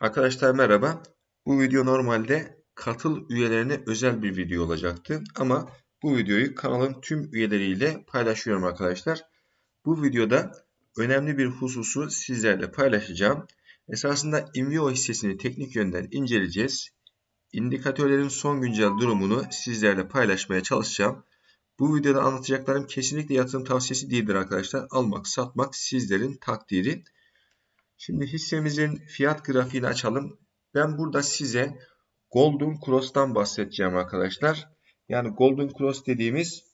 Arkadaşlar merhaba. Bu video normalde katıl üyelerine özel bir video olacaktı. Ama bu videoyu kanalın tüm üyeleriyle paylaşıyorum arkadaşlar. Bu videoda önemli bir hususu sizlerle paylaşacağım. Esasında Invio hissesini teknik yönden inceleyeceğiz. İndikatörlerin son güncel durumunu sizlerle paylaşmaya çalışacağım. Bu videoda anlatacaklarım kesinlikle yatırım tavsiyesi değildir arkadaşlar. Almak, satmak sizlerin takdiri. Şimdi hissemizin fiyat grafiğini açalım. Ben burada size Golden Cross'tan bahsedeceğim arkadaşlar. Yani Golden Cross dediğimiz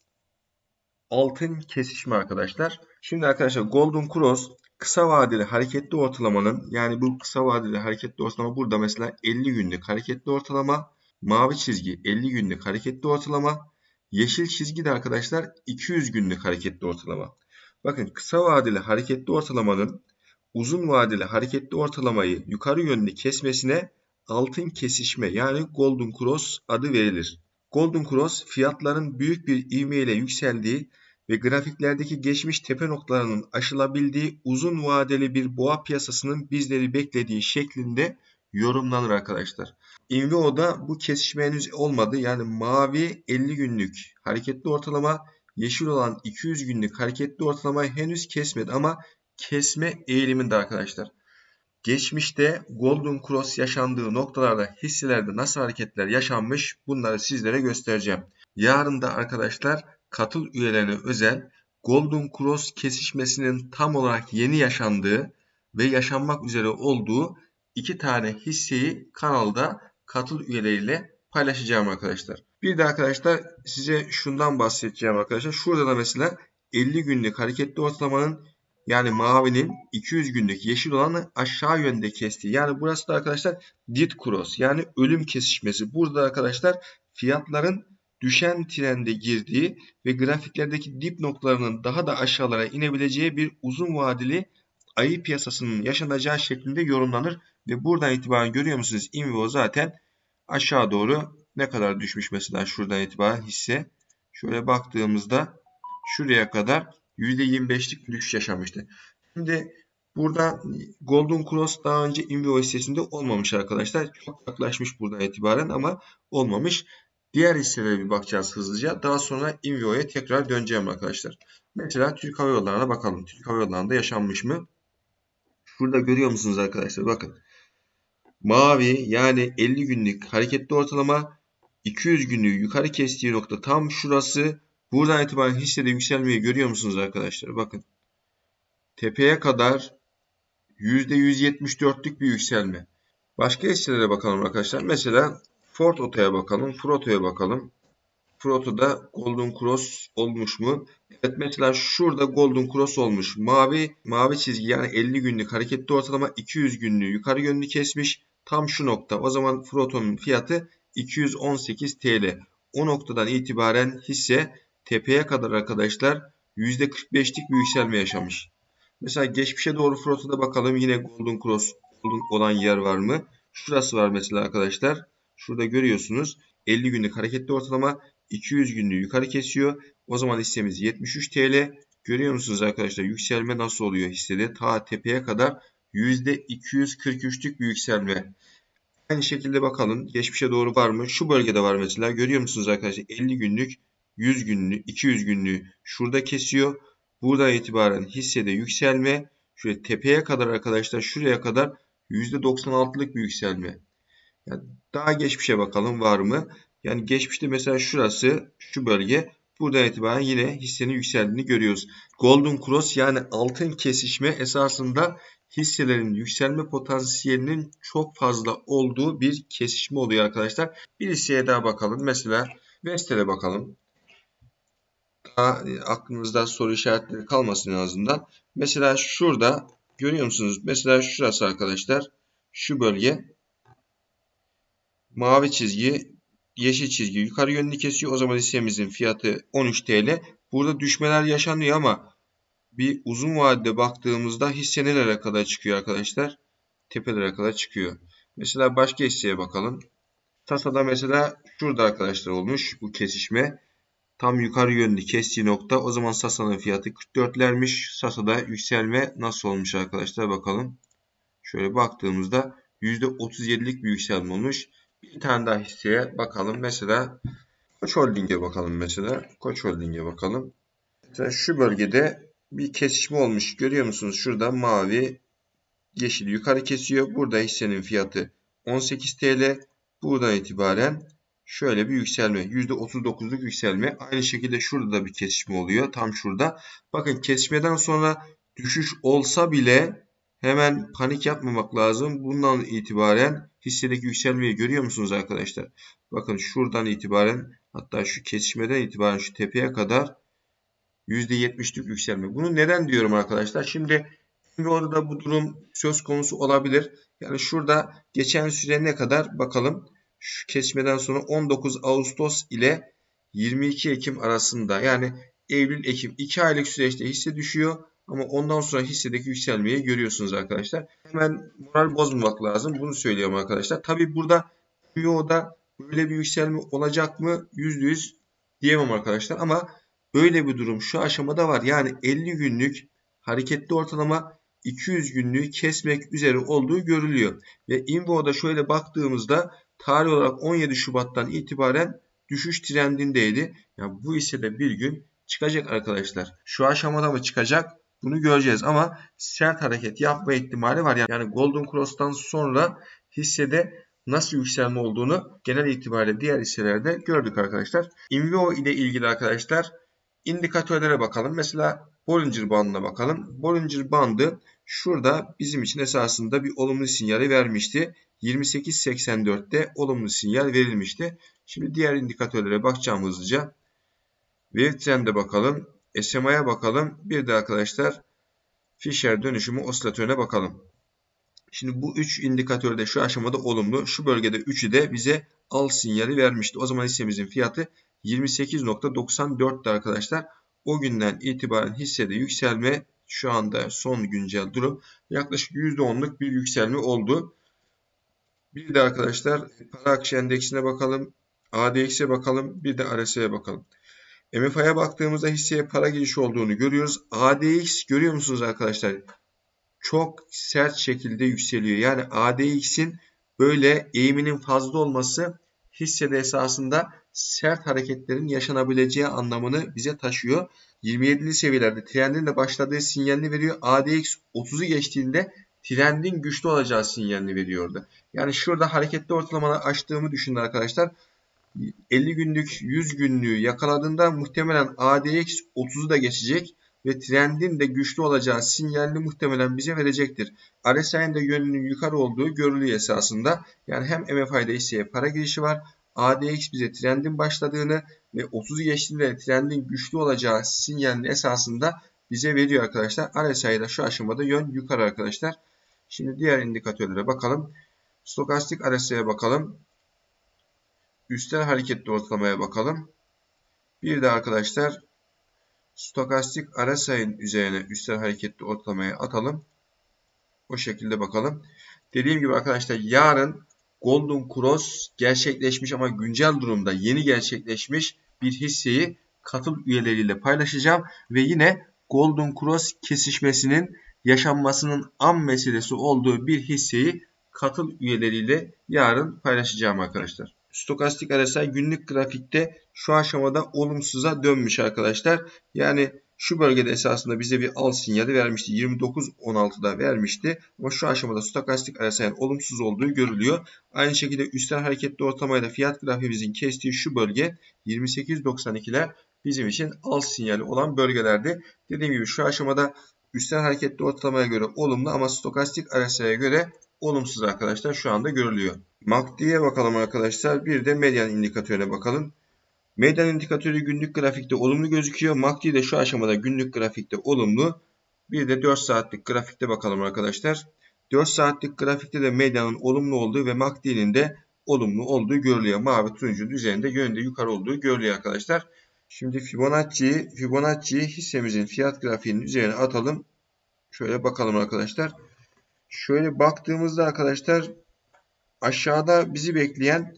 altın kesişme arkadaşlar. Şimdi arkadaşlar Golden Cross kısa vadeli hareketli ortalamanın yani bu kısa vadeli hareketli ortalama burada mesela 50 günlük hareketli ortalama, mavi çizgi 50 günlük hareketli ortalama, yeşil çizgi de arkadaşlar 200 günlük hareketli ortalama. Bakın kısa vadeli hareketli ortalamanın uzun vadeli hareketli ortalamayı yukarı yönlü kesmesine altın kesişme yani Golden Cross adı verilir. Golden Cross fiyatların büyük bir ivmeyle yükseldiği ve grafiklerdeki geçmiş tepe noktalarının aşılabildiği uzun vadeli bir boğa piyasasının bizleri beklediği şeklinde yorumlanır arkadaşlar. Invio'da bu kesişme henüz olmadı. Yani mavi 50 günlük hareketli ortalama, yeşil olan 200 günlük hareketli ortalamayı henüz kesmedi ama kesme eğiliminde arkadaşlar. Geçmişte Golden Cross yaşandığı noktalarda hisselerde nasıl hareketler yaşanmış bunları sizlere göstereceğim. Yarın da arkadaşlar katıl üyelerine özel Golden Cross kesişmesinin tam olarak yeni yaşandığı ve yaşanmak üzere olduğu iki tane hisseyi kanalda katıl üyeleriyle paylaşacağım arkadaşlar. Bir de arkadaşlar size şundan bahsedeceğim arkadaşlar. Şurada da mesela 50 günlük hareketli ortalamanın yani mavinin 200 günlük yeşil olanı aşağı yönde kestiği. Yani burası da arkadaşlar did cross yani ölüm kesişmesi. Burada arkadaşlar fiyatların düşen trende girdiği ve grafiklerdeki dip noktalarının daha da aşağılara inebileceği bir uzun vadeli ayı piyasasının yaşanacağı şeklinde yorumlanır. Ve buradan itibaren görüyor musunuz? Invivo zaten aşağı doğru ne kadar düşmüş mesela şuradan itibaren hisse. Şöyle baktığımızda şuraya kadar %25'lik düşüş yaşamıştı. Şimdi burada Golden Cross daha önce Invio hissesinde olmamış arkadaşlar. Çok yaklaşmış buradan itibaren ama olmamış. Diğer hisselere bir bakacağız hızlıca. Daha sonra Invio'ya tekrar döneceğim arkadaşlar. Mesela Türk Hava Yolları'na bakalım. Türk Hava Yolları'nda yaşanmış mı? Şurada görüyor musunuz arkadaşlar? Bakın. Mavi yani 50 günlük hareketli ortalama 200 günlüğü yukarı kestiği nokta tam şurası. Buradan itibaren hissede yükselmeyi görüyor musunuz arkadaşlar? Bakın. Tepeye kadar %174'lük bir yükselme. Başka hisselere bakalım arkadaşlar. Mesela Ford Oto'ya bakalım. Froto'ya bakalım. Froto'da Golden Cross olmuş mu? Evet mesela şurada Golden Cross olmuş. Mavi mavi çizgi yani 50 günlük hareketli ortalama 200 günlüğü yukarı yönlü kesmiş. Tam şu nokta. O zaman Froto'nun fiyatı 218 TL. O noktadan itibaren hisse tepeye kadar arkadaşlar %45'lik bir yükselme yaşamış. Mesela geçmişe doğru Froto'da bakalım yine Golden Cross olan yer var mı? Şurası var mesela arkadaşlar. Şurada görüyorsunuz 50 günlük hareketli ortalama 200 günlüğü yukarı kesiyor. O zaman hissemiz 73 TL. Görüyor musunuz arkadaşlar yükselme nasıl oluyor hissede? Ta tepeye kadar %243'lük bir yükselme. Aynı şekilde bakalım geçmişe doğru var mı? Şu bölgede var mesela. Görüyor musunuz arkadaşlar 50 günlük 100 günlük 200 günlüğü şurada kesiyor. Buradan itibaren hissede yükselme. Şöyle tepeye kadar arkadaşlar şuraya kadar %96'lık bir yükselme. Yani daha geçmişe bakalım var mı? Yani geçmişte mesela şurası şu bölge buradan itibaren yine hissenin yükseldiğini görüyoruz. Golden Cross yani altın kesişme esasında hisselerin yükselme potansiyelinin çok fazla olduğu bir kesişme oluyor arkadaşlar. Bir hisseye daha bakalım. Mesela Vestel'e bakalım. Daha aklınızda soru işaretleri kalmasın en azından. Mesela şurada görüyor musunuz? Mesela şurası arkadaşlar. Şu bölge mavi çizgi yeşil çizgi yukarı yönlü kesiyor. O zaman hissemizin fiyatı 13 TL. Burada düşmeler yaşanıyor ama bir uzun vadede baktığımızda hisse nerelere kadar çıkıyor arkadaşlar? Tepelere kadar çıkıyor. Mesela başka hisseye bakalım. Tasa'da mesela şurada arkadaşlar olmuş bu kesişme. Tam yukarı yönlü kestiği nokta. O zaman Sasa'nın fiyatı 44'lermiş. Sasa'da yükselme nasıl olmuş arkadaşlar bakalım. Şöyle baktığımızda %37'lik bir yükselme olmuş. Bir tane daha hisseye bakalım. Mesela Koç Holding'e bakalım mesela. Koç Holding'e bakalım. Mesela şu bölgede bir kesişme olmuş. Görüyor musunuz? Şurada mavi, yeşil yukarı kesiyor. Burada hissenin fiyatı 18 TL. Buradan itibaren şöyle bir yükselme. %39'luk yükselme. Aynı şekilde şurada da bir kesişme oluyor. Tam şurada. Bakın kesişmeden sonra düşüş olsa bile hemen panik yapmamak lazım. Bundan itibaren hissedeki yükselmeyi görüyor musunuz arkadaşlar? Bakın şuradan itibaren hatta şu kesişmeden itibaren şu tepeye kadar %70'lik yükselme. Bunu neden diyorum arkadaşlar? Şimdi orada bu durum söz konusu olabilir. Yani şurada geçen süre ne kadar bakalım. Şu kesmeden sonra 19 Ağustos ile 22 Ekim arasında yani Eylül-Ekim 2 aylık süreçte hisse düşüyor. Ama ondan sonra hissedeki yükselmeyi görüyorsunuz arkadaşlar. Hemen moral bozmamak lazım. Bunu söylüyorum arkadaşlar. Tabi burada da böyle bir yükselme olacak mı? %100 diyemem arkadaşlar. Ama böyle bir durum şu aşamada var. Yani 50 günlük hareketli ortalama 200 günlüğü kesmek üzere olduğu görülüyor. Ve Invo'da şöyle baktığımızda tarih olarak 17 Şubat'tan itibaren düşüş trendindeydi. Yani bu ise de bir gün çıkacak arkadaşlar. Şu aşamada mı çıkacak? Bunu göreceğiz ama sert hareket yapma ihtimali var. Yani Golden Cross'tan sonra hissede nasıl yükselme olduğunu genel itibariyle diğer hisselerde gördük arkadaşlar. Invio ile ilgili arkadaşlar indikatörlere bakalım. Mesela Bollinger bandına bakalım. Bollinger bandı şurada bizim için esasında bir olumlu sinyali vermişti. 28.84'te olumlu sinyal verilmişti. Şimdi diğer indikatörlere bakacağım hızlıca. Wave Trend'e bakalım. SMA'ya bakalım. Bir de arkadaşlar Fisher dönüşümü osilatörüne bakalım. Şimdi bu 3 indikatörde şu aşamada olumlu. Şu bölgede 3'ü de bize al sinyali vermişti. O zaman hissemizin fiyatı 28.94'tü arkadaşlar. O günden itibaren hissede yükselme şu anda son güncel durum yaklaşık %10'luk bir yükselme oldu. Bir de arkadaşlar para akışı endeksine bakalım. ADX'e bakalım. Bir de RSI'ye bakalım. MFI'ye baktığımızda hisseye para girişi olduğunu görüyoruz. ADX görüyor musunuz arkadaşlar? Çok sert şekilde yükseliyor. Yani ADX'in böyle eğiminin fazla olması hissede esasında sert hareketlerin yaşanabileceği anlamını bize taşıyor. 27'li seviyelerde trendin de başladığı sinyalini veriyor. ADX 30'u geçtiğinde trendin güçlü olacağı sinyalini veriyordu. Yani şurada hareketli ortalamaları açtığımı düşünün arkadaşlar. 50 günlük 100 günlüğü yakaladığında muhtemelen ADX 30'u da geçecek ve trendin de güçlü olacağı sinyalini muhtemelen bize verecektir. RSI'nin de yönünün yukarı olduğu görülüyor esasında. Yani hem MFI'de hisseye para girişi var. ADX bize trendin başladığını ve 30'u geçtiğinde trendin güçlü olacağı sinyalini esasında bize veriyor arkadaşlar. RSI'de şu aşamada yön yukarı arkadaşlar. Şimdi diğer indikatörlere bakalım. Stokastik RSI'ye bakalım. Üstel hareketli ortalamaya bakalım. Bir de arkadaşlar stokastik RSI'nin üzerine üstel hareketli ortalamaya atalım. O şekilde bakalım. Dediğim gibi arkadaşlar yarın Golden Cross gerçekleşmiş ama güncel durumda yeni gerçekleşmiş bir hisseyi katıl üyeleriyle paylaşacağım. Ve yine Golden Cross kesişmesinin yaşanmasının an meselesi olduğu bir hisseyi katıl üyeleriyle yarın paylaşacağım arkadaşlar. Stokastik RSI günlük grafikte şu aşamada olumsuza dönmüş arkadaşlar. Yani şu bölgede esasında bize bir al sinyali vermişti. 29.16'da vermişti. Ama şu aşamada stokastik RSI'nin olumsuz olduğu görülüyor. Aynı şekilde üstel hareketli ortalamayla fiyat grafiğimizin kestiği şu bölge 28.92'ler bizim için al sinyali olan bölgelerde. Dediğim gibi şu aşamada üstel hareketli ortalamaya göre olumlu ama stokastik RSI'ye göre olumsuz arkadaşlar şu anda görülüyor. MACD'ye bakalım arkadaşlar. Bir de medyan indikatörüne bakalım. Medyan indikatörü günlük grafikte olumlu gözüküyor. MACD de şu aşamada günlük grafikte olumlu. Bir de 4 saatlik grafikte bakalım arkadaşlar. 4 saatlik grafikte de medyanın olumlu olduğu ve MACD'nin de olumlu olduğu görülüyor. Mavi turuncunun üzerinde yönde yukarı olduğu görülüyor arkadaşlar. Şimdi Fibonacci, Fibonacci hissemizin fiyat grafiğinin üzerine atalım. Şöyle bakalım arkadaşlar. Şöyle baktığımızda arkadaşlar aşağıda bizi bekleyen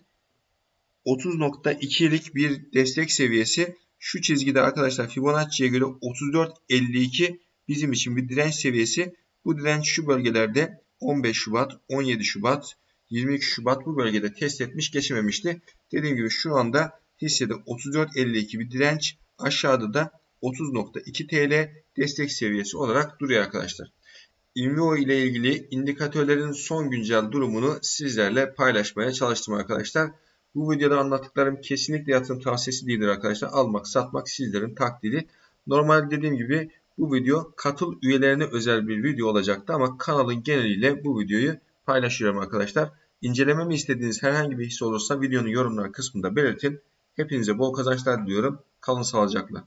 30.2'lik bir destek seviyesi. Şu çizgide arkadaşlar Fibonacci'ye göre 34.52 bizim için bir direnç seviyesi. Bu direnç şu bölgelerde 15 Şubat, 17 Şubat, 22 Şubat bu bölgede test etmiş geçememişti. Dediğim gibi şu anda hissede 34.52 bir direnç aşağıda da 30.2 TL destek seviyesi olarak duruyor arkadaşlar. Invio ile ilgili indikatörlerin son güncel durumunu sizlerle paylaşmaya çalıştım arkadaşlar. Bu videoda anlattıklarım kesinlikle yatırım tavsiyesi değildir arkadaşlar. Almak, satmak sizlerin takdiri. Normal dediğim gibi bu video katıl üyelerine özel bir video olacaktı ama kanalın geneliyle bu videoyu paylaşıyorum arkadaşlar. İncelememi istediğiniz herhangi bir hisse olursa videonun yorumlar kısmında belirtin. Hepinize bol kazançlar diliyorum. Kalın sağlıcakla.